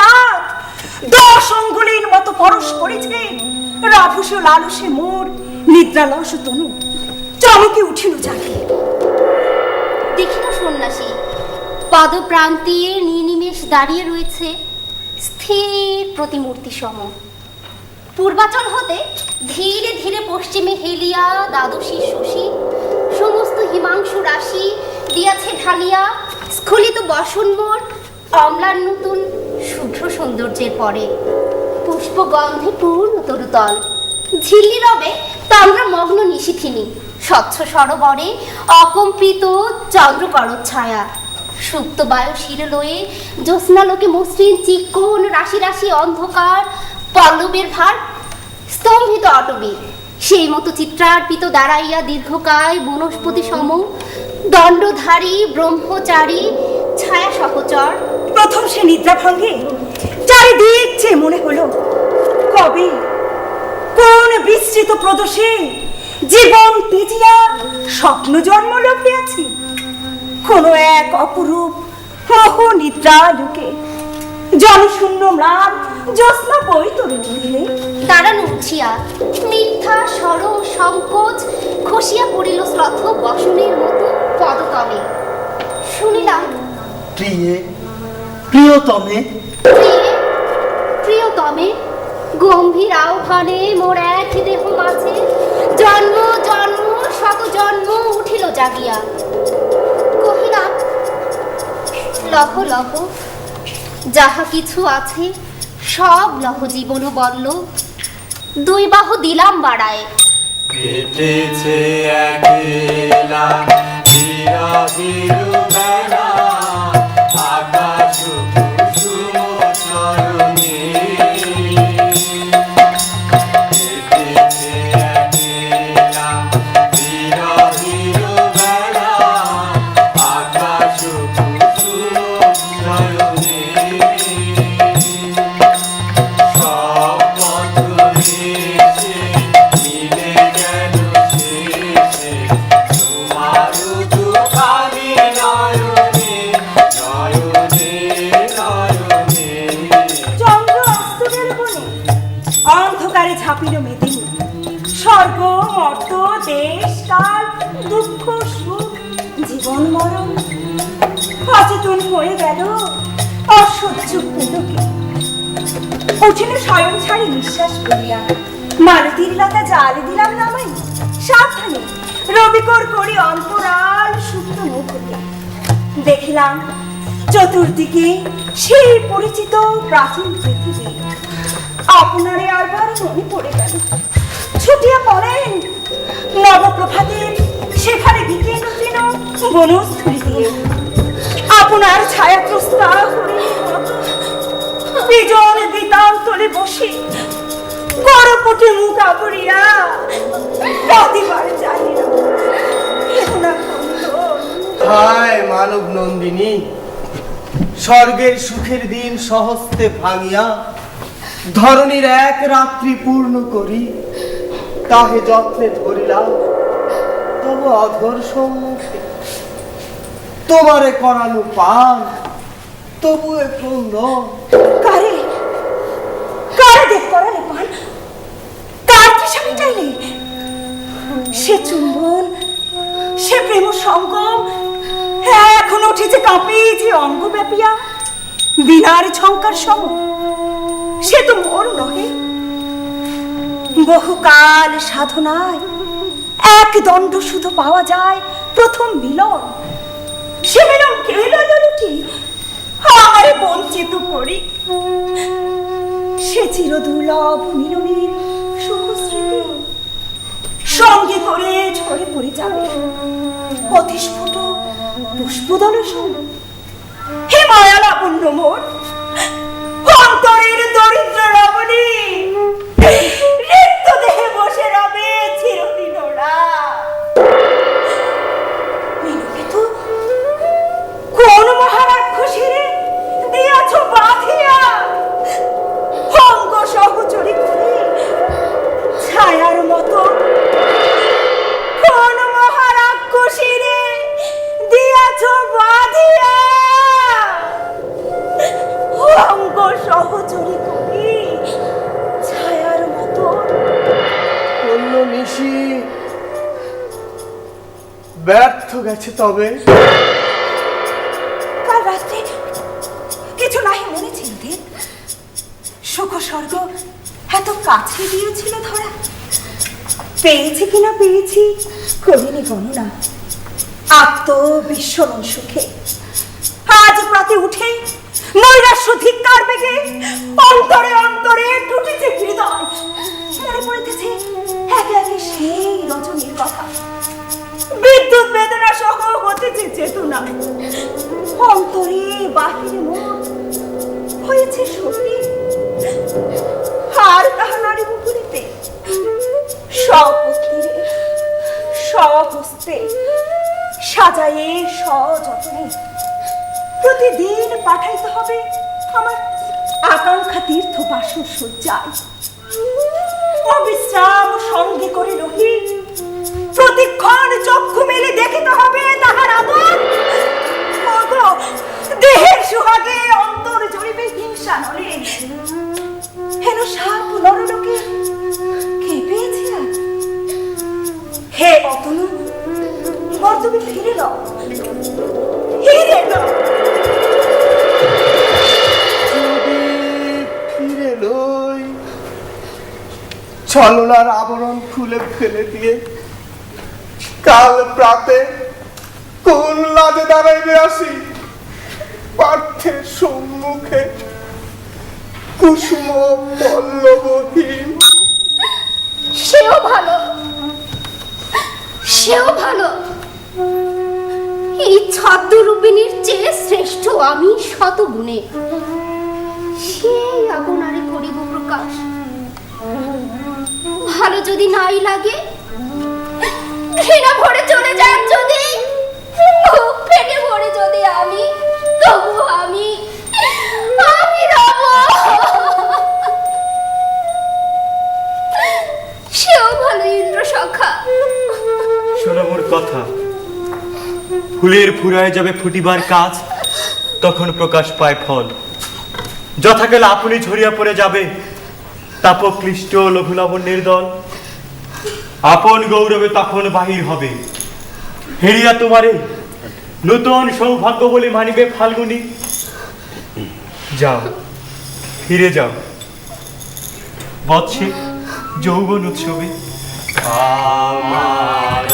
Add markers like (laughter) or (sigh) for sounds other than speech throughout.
পাত দশ অঙ্গুলির মতো পরশ করেছে রাভুস লালসে মোর, নিদ্রালস তনু। চমকে উঠিল জাগে দেখিল সন্ন্যাসী পদপ্রান্তে নিনিমেষ দাঁড়িয়ে রয়েছে স্থির প্রতিমূর্তি সম। পূর্বাচল হতে ধীরে ধীরে পশ্চিমে হেলিয়া দ্বাদশী শশী, সমস্ত হিমাংশু রাশি দিয়াছে ঢালিয়া, স্খলিত বসনমোর অম্লার নতুন শুভ্র সৌন্দর্যের পরে। পুষ্পগন্ধে পূর্ণ তরুতল। ঝিল্লি রবে তাম্রা মগ্ন নিশিথিনী। স্বচ্ছ সরোবরে অকম্পিত চন্দ্রকর ছায়া। সুপ্ত বায়ু শিরলয়ে জ্যোৎস্নালোকে মসৃণ চিক্কণ রাশি রাশি অন্ধকার পল্লবের ভার স্তম্ভিত অটবি। সেই মতো চিত্রার্পিত দাঁড়াইয়া দীর্ঘকায় বনস্পতি সম দণ্ডধারী ব্রহ্মচারী ছায়া সহচর। প্রথম সে নিদ্রা ভঙ্গে চারিদিক চেয়ে মনে হলো কবে? কোন বিস্তৃত প্রদোষে জীবন তেজিয়া স্বপ্ন জন্ম লভিয়াছি? কোন এক অপরূপ মোহ নিদ্রা লোকে জনশূন্য ম্লান জ্যোৎস্না বৈতরণী দিলে দাঁড়ানো উঠিয়া মিথ্যা সরম সংকোচ খসিয়া পড়িল শ্রদ্ধ বসনের মতো পদতলে। শুনিলাম প্রিয়ে প্রিয়তমে। প্রিয়তমে গম্ভীর আহ্বানে মোর এক দেহ মাঝে। জন্ম জন্ম শত জন্ম উঠিল জাগিয়া। কহিলাম লহ লহ যাহা কিছু আছে সব লহ জীবন বলল। দুই বাহু দিলাম বাড়ায়। কেটেছে একলা বেলা দুঃখ সুখ জীবন মরণ। অচেতন হয়ে গেল অসহ্য পুলকে। উঠিল স্বয়ং ছাড়ি নিঃশ্বাস করিয়া মালতীর লতা জালে দিলাম নামাই সাবধানে রবিকর করি অন্তরাল সুপ্ত মুখ দেখিলাম চতুর্দিকে সেই পরিচিত প্রাচীন পৃথিবী। আপনারে আবার মনে পড়ে গেল। ছুটিয়া পড়েন নবপ্রভাতের সেখানে বিকেল দিন। বনস্থলী আপনার ছায়াগ্রস্ত হরিণের বিজন তলে বসে গড়পটে মুখ আবরিয়া প্রতিবার জানি হায় মানব নন্দিনী, স্বর্গের সুখের দিন সহস্তে ভাঙিয়া ধরনীর এক রাত্রি পূর্ণ করি, তাহে যত্নে ধরিলাম অধর সম্মুখে। তোমারে করানো পান? তবু সে চুম্বন, সে প্রেম সঙ্গম হ্যাঁ এখন উঠেছে কাঁপে যে অঙ্গ ব্যাপিয়া বিনার ঝঙ্কার সম, সে তো মোর নহে। বহুকাল সাধনায় এক দণ্ড শুধু পাওয়া যায় প্রথম মিলন। সে মিলন কে লুটি আমারে বঞ্চিত করি। সে চির দুর্লভ মিলনের সুখ স্মৃতি সঙ্গে করে ঝরে পড়ে যাবে। অতিস্ফুট পুষ্পদল হে মায়া লাবণ্য মোর গেছে তবে। কাল রাত্রে কিছু মনে সুখ স্বর্গ এত কাছে দিয়েছিল ধরা। পেয়েছি কিনা পেয়েছি করিনি গণনা আত্মবিস্মরণ সুখে আজ প্রাতে উঠে নৈরাশ্য ধিক্কার বেগে অন্তরে অন্তরে টুটেছে হৃদয়। মনে একে একে সেই রজনীর কথা। বিদ্যুৎ বেদনা সহ হতেছে চেতনা অন্তরে বাহিরে মন। হয়েছে সত্যি। আর তাহা নারী মুখুরিতে সপত্তিরে সহস্তে সাজায়ে সযত্নে প্রতিদিন পাঠাইতে হবে আমার আকাঙ্ক্ষা তীর্থ বাসর সজ্জায় অবিশ্রাম সঙ্গে করে রহি প্রতিক্ষণ চক্ষু মেলে দেখিতে হবে তাহার আদর দেহের সুহাগে অন্তর জড়িবে হিংসা নলে হেন সাপ নরলোকে কে পেয়েছি? হে অতনু বর তুমি ফিরে নাও। ফিরে নাও। ছলনার আবরণ খুলে ফেলে দিয়ে কাল প্রাতে কোন লাজে দাঁড়াইবে আসি? পার্থের সম্মুখে কুসুম পল্লবহীন সেও ভালো। সেও ভালো। এই ছদ্মরূপিণীর চেয়ে শ্রেষ্ঠ আমি শত গুণে সেই আপনারে করিব প্রকাশ। ভালো যদি নাই লাগে ঘৃণা ভরে চলে যান যদি। বুক ফেটে ভরে যদি আমি তবু আমি আমি রব। সেও ভালো ইন্দ্র সখা। শোনো মোর কথা। ফুলের ফুরায় যাবে ফুটিবার কাজ, তখন প্রকাশ পায় ফল। যথাকালে আপনি ঝরিয়া পড়ে যাবে তাপক্লিষ্ট লঘুলাবণ্যের দল আপন গৌরবে তখন বাহির হবে। হেরিয়া তোমারে, নতুন সৌভাগ্য বলে মানিবে ফাল্গুনি। যাও, ফিরে যাও। বৎসে যৌবন উৎসবে। আমার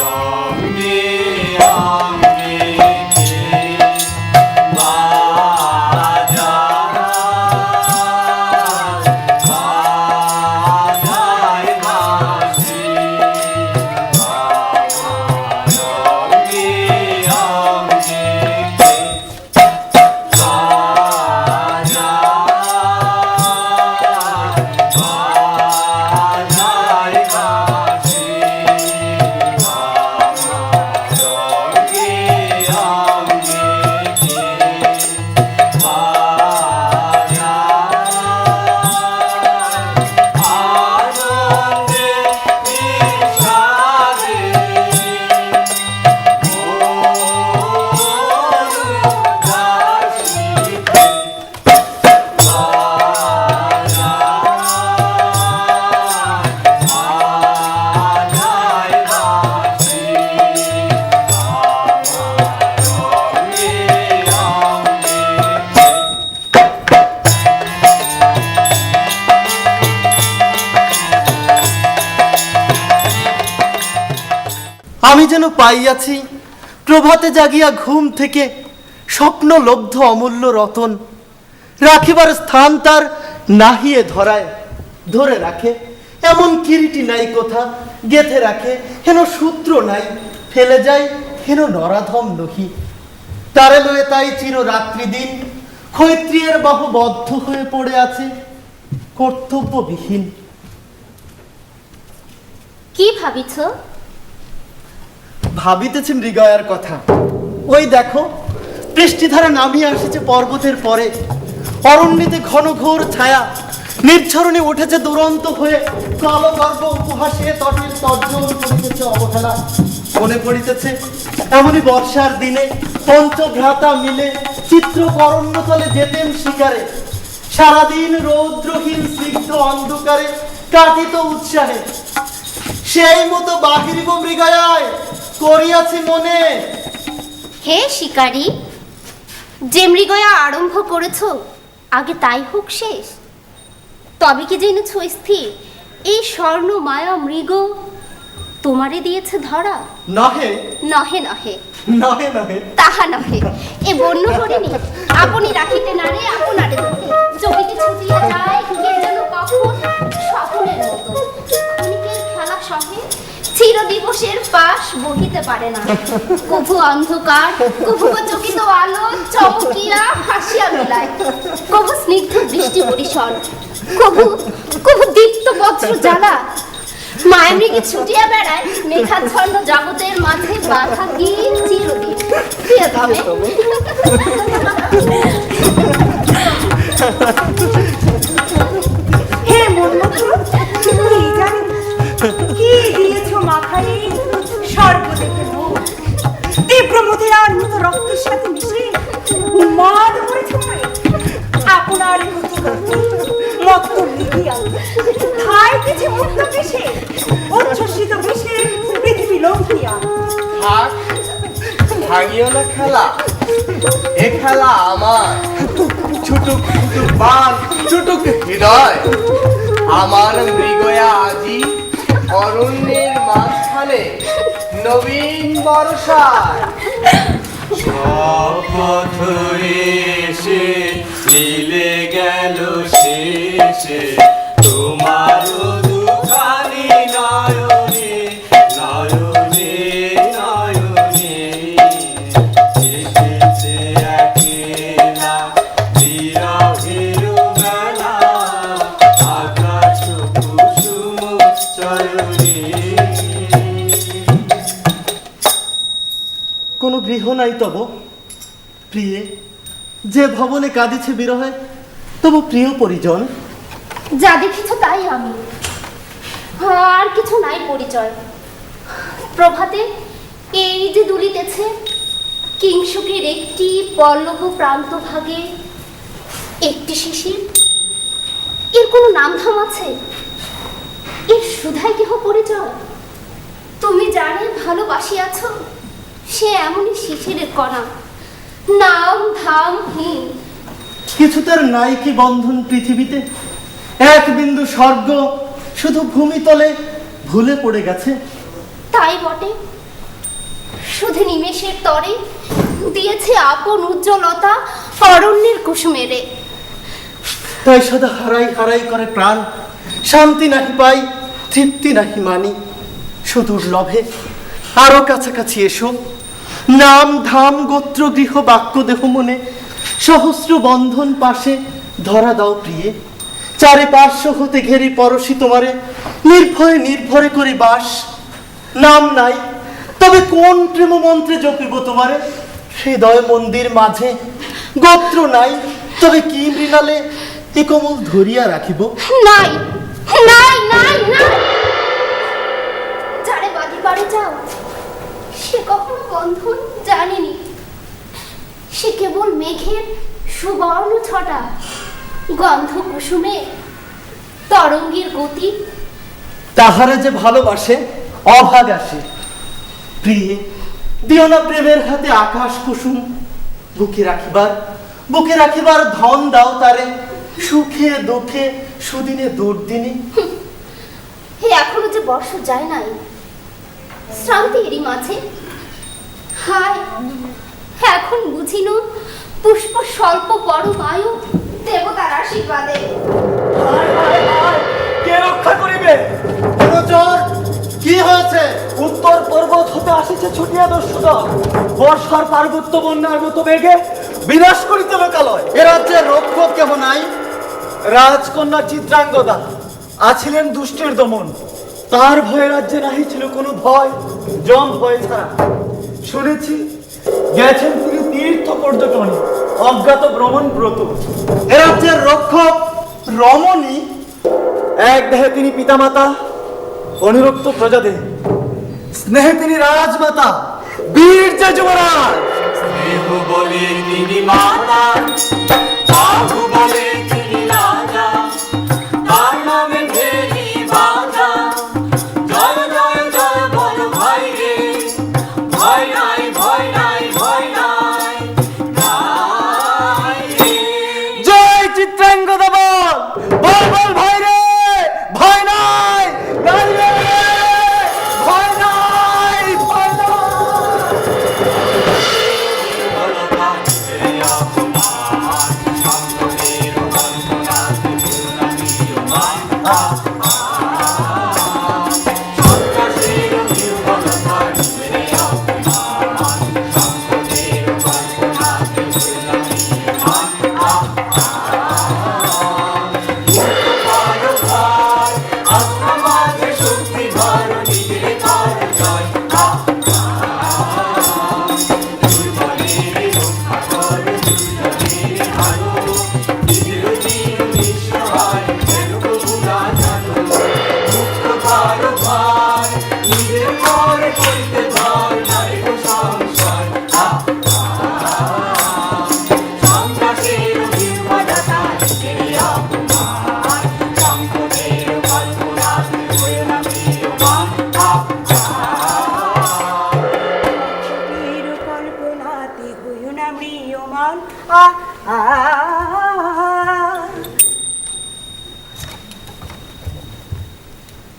আমি যেন পাইয়াছি, প্রভাতে জাগিয়া ঘুম থেকে স্বপ্ন লব্ধ অমূল্য রতন, রাখিবার স্থান তার নাহিয়ে ধরায়, ধরে রাখে। এমন কিরিটি নাই কোথা, গেথে রাখে। হেন সূত্র নাই, ফেলে যায়, হেন নরাধম নহি। তারে লয়ে তাই চির রাত্রি দিন ক্ষৈত্রিয়ের বাহু বদ্ধ হয়ে পড়ে আছে কর্তব্যবিহীন। কি ভাবিছ? ভাবিতেছি মৃগয়ার কথা। ওই দেখো, বৃষ্টিধারা নামিয়ে আসছে পর্বতের পরে। অরণ্যেতে ঘন ঘোর ছায়া, নির্ঝরণে উঠেছে দুরন্ত হয়ে কালগর্ভ উপহাসে তটের তর্জন করিতেছে অবহেলা। মনে পড়িতেছে, এমনই বর্ষার দিনে পঞ্চভ্রাতা মিলে চিত্র অরণ্যতলে যেতেন শিকারে। সারাদিন রৌদ্রহীন স্নিগ্ধ অন্ধকারে কাটিত উৎসাহে। সেই মতো বাহিরিব মৃগায় করিয়াছি মনে। হে শিকারী যে মৃগয়া আরম্ভ করেছ আগে তাই হোক শেষ। তবে কি জেনেছ স্থির এই স্বর্ণ মায়া মৃগ তোমারে দিয়েছে ধরা? নহে। নহে নহে। নহে নহে। তাহা নহে। এ বন্য হরিণী আপনি রাখিতে নারে আপনারে ধরে জমিতে ছুটিয়া যায় কে যেন কখন স্বপ্নের মতো। খেলা সহে? চির দিবসের পাশ বহিতে পারে না। কভু অন্ধকার, কভু চকিত আলো, চমকিয়া হাসিয়া মিলায়। কভু স্নিগ্ধ বৃষ্টি পরিসর কভু কভু দীপ্ত বজ্র জ্বালা। মায়ামৃগে ছুটিয়া বেড়ায় মেঘাচ্ছন্ন জগতের মাঝে বাধা গিয়ে চিরদিন? প্রিয়তমে (laughs) ভাঙিও না খেলা। এ খেলা আমার। ছুটুক ছুটুক, বান। ছুটুক, হৃদয়। আমার মৃগয়া আজি অরণ্যের মাঝখানে নবীন বর্ষায়। সব পথ এসে মিলে গেল শেষে। ভবনে কাঁদিছে বিরহে, তবু প্রিয় পরিজন। যা দেখেছ তাই আমি। আর কিছু নাই পরিচয়। প্রভাতে এই যে দুলিতেছে কিংসুকের একটি পল্লব প্রান্ত ভাগে একটি শিশির। এর কোনো নাম ধাম আছে? এর সুধাই কেহ পরিচয়? তুমি জানে ভালোবাসিয়াছ, সে এমনই শিশিরের কণা। নাম ধামহীন কিছু তার নাই কি বন্ধন পৃথিবীতে। এক বিন্দু স্বর্গ শুধু ভূমিতলে ভুলে পড়ে গেছে। তাই বটে। শুধু নিমেষের তরে দিয়েছে আপন উজ্জ্বলতা অরণ্যের কুসুমেরে। তাই সদা হারাই হারাই করে প্রাণ। শান্তি নাহি পাই তৃপ্তি নাহি মানি। সুদূর লভে আরও কাছাকাছি এসো। নাম ধাম গোত্র গৃহ বাক্য দেহ মনে, সহস্র বন্ধন পাশে ধরা দাও প্রিয়ে। চারে পার্শ্ব হতে ঘেরি পরশি তোমারে, নির্ভয়ে নির্ভরে করি বাস। নাম নাই, তবে কোন প্রেম মন্ত্রে জপিব তোমারে? হৃদয় মন্দির মাঝে গোত্র নাই, তবে কি মৃণালে এ কমল ধরিয়া রাখিব? নাই নাই নাই নাই। বাদি পারে যাও। বন্ধন জানেনি। সে কেবল মেঘের সুবর্ণ ছটা গন্ধ কুসুমে তরঙ্গের গতি। তাহারা যে ভালোবাসে অভাগ আসে। প্রিয়ে দিও না প্রেমের হাতে আকাশ কুসুম। বুকে রাখিবার বুকে রাখিবার ধন দাও তারে। সুখে দুঃখে সুদিনে দুর্দিনে। হে এখনও যে বর্ষ যায় নাই শ্রান্তি এরই মাঝে এখন বুঝিন পুষ্প স্বল্প পরম আয়ু দেবতার আশীর্বাদে। কে রক্ষা করিবে? কি হয়েছে? উত্তর পর্বত হতে আসিছে ছুটিয়া দস্যুদল। বর্ষার পার্বত্য বন্যার মতো বেগে বিনাশ করিতে লোকালয় এ রাজ্যের রক্ষক কেহ নাই? রাজকন্যা চিত্রাঙ্গদা আছিলেন দুষ্টের দমন। তার ভয়ে রাজ্যে নাহি ছিল কোনো ভয়, জম ভয় ছাড়া শুনেছি, গেছেন তিনি তীর্থ পর্যটনে, অজ্ঞাত ভ্রমণ ব্রত। এরাজ্যের রাজ্যের রক্ষক রমণী, এক দেহে তিনি পিতামাতা, অনিরক্ত প্রজাদের। স্নেহে তিনি রাজমাতা, বীর যুবরাজ। স্নেহ বলে তিনি মাতা।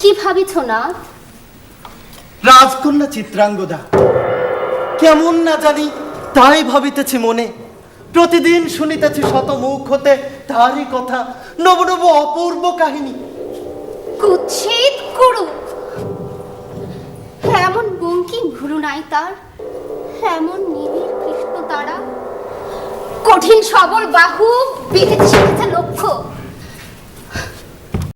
কি ভাবিছ না? রাজকন্যা চিত্রাঙ্গদা কেমন না জানি তাই ভাবিতেছি মনে। প্রতিদিন শুনিতেছি শত মুখ হতে তারই কথা নব নব অপূর্ব কাহিনী। কুচ্ছেদ করু। এমন বঙ্কিম ভুরু নাই তার এমন নিবিড় কৃষ্ণ তারা। কঠিন সবল বাহু বেঁধে শিখেছে